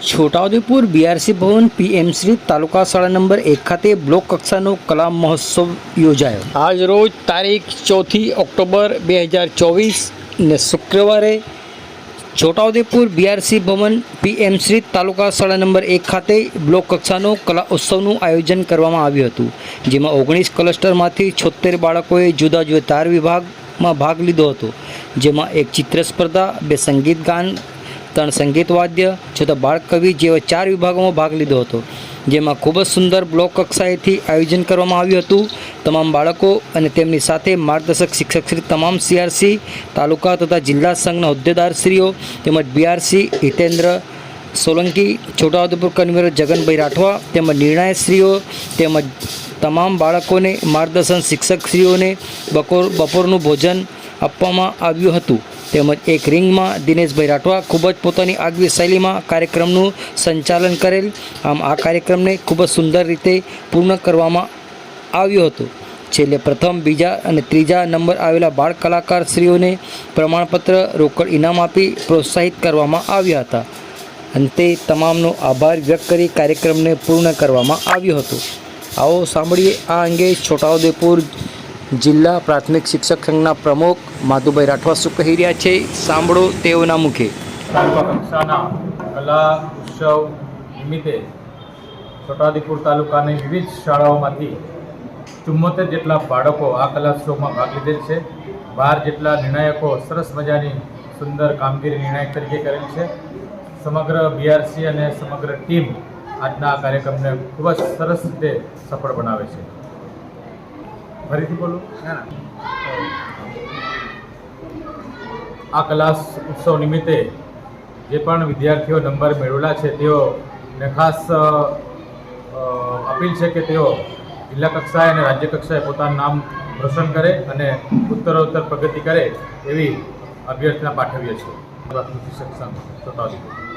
Chhota Udepur BRC ભવન PM Shri તાલુકા શાળા નંબર એક ખાતે બ્લોક કક્ષાનો કલા મહોત્સવ યોજાયો. આજ રોજ તારીખ ચોથી ઓક્ટોબર બે હજાર ચોવીસ ને શુક્રવારે છોટાઉદેપુર બીઆરસી ભવન પીએમ શ્રી તાલુકા શાળા નંબર એક ખાતે બ્લોક કક્ષાનો કલા ઉત્સવનું આયોજન કરવામાં આવ્યું હતું જેમાં ઓગણીસ ક્લસ્ટરમાંથી છોતેર બાળકોએ જુદા જુદા તાર વિભાગમાં ભાગ લીધો હતો જેમાં એક ચિત્ર સ્પર્ધા બે સંગીત ગાન ત્રણ સંગીત વાદ્ય છતાં બાળ કવિ જેવા ચાર વિભાગોમાં ભાગ લીધો હતો. જેમાં ખૂબ જ સુંદર બ્લોક કક્ષાએથી આયોજન કરવામાં આવ્યું હતું. તમામ બાળકો અને તેમની સાથે માર્ગદર્શક શિક્ષક શ્રી તમામ સીઆરસી, તાલુકા તથા જિલ્લા સંઘના હોદ્દેદારશ્રીઓ તેમજ બીઆરસી હિતેન્દ્ર સોલંકી, છોટાઉદેપુર કન્વીનર જગનભાઈ રાઠવા તેમજ નિર્ણયશ્રીઓ તેમજ તમામ બાળકોને માર્ગદર્શન શિક્ષકશ્રીઓને બપોર બપોરનું ભોજન આપવામાં આવ્યું હતું. તેમજ એક રિંગમાં દિનેશભાઈ રાઠવા ખૂબ જ પોતાની આગવી શૈલીમાં કાર્યક્રમનું સંચાલન કરેલ. આમ આ કાર્યક્રમને ખૂબ જ સુંદર રીતે પૂર્ણ કરવામાં આવ્યું હતું. છેલ્લે પ્રથમ, બીજા અને ત્રીજા નંબર આવેલા બાળ કલાકારશ્રીઓને પ્રમાણપત્ર, રોકડ ઇનામ આપી પ્રોત્સાહિત કરવામાં આવ્યા હતા. અંતે તમામનો આભાર વ્યક્ત કરી કાર્યક્રમને પૂર્ણ કરવામાં આવ્યો હતો. આવો સાંભળીએ આ અંગે છોટાઉદેપુર જિલ્લા પ્રાથમિક શિક્ષક સંઘના પ્રમુખ માધુભાઈ રાઠવા શું કહી રહ્યા છે? સાંભળો તેઓના મુખે. કક્ષાના કલા, ઉત્સવ નિમિત્તે છોટાઉદેપુર તાલુકાની વિવિધ શાળાઓમાંથી ચુમ્મોતેર જેટલા બાળકો આ કલા ઉત્સવમાં ભાગ લીધેલ છે. બાર જેટલા નિર્ણાયકો સરસ મજાની સુંદર કામગીરી નિર્ણાયક તરીકે કરેલ છે. સમગ્ર બીઆરસી અને સમગ્ર ટીમ આજના આ કાર્યક્રમને ખૂબ જ સરસ રીતે સફળ બનાવે છે. ફરીથી બોલું. આ કલા ઉત્સવ નિમિત્તે જે પણ વિદ્યાર્થીઓ નંબર મેળવેલા છે તેઓને ખાસ અપીલ છે કે તેઓ જિલ્લા કક્ષાએ અને રાજ્ય કક્ષાએ પોતાનું નામ રોશન કરે અને ઉત્તરોત્તર પ્રગતિ કરે એવી અભ્યર્થના પાઠવીએ છીએ. સંઘ છોટાઉદેપુર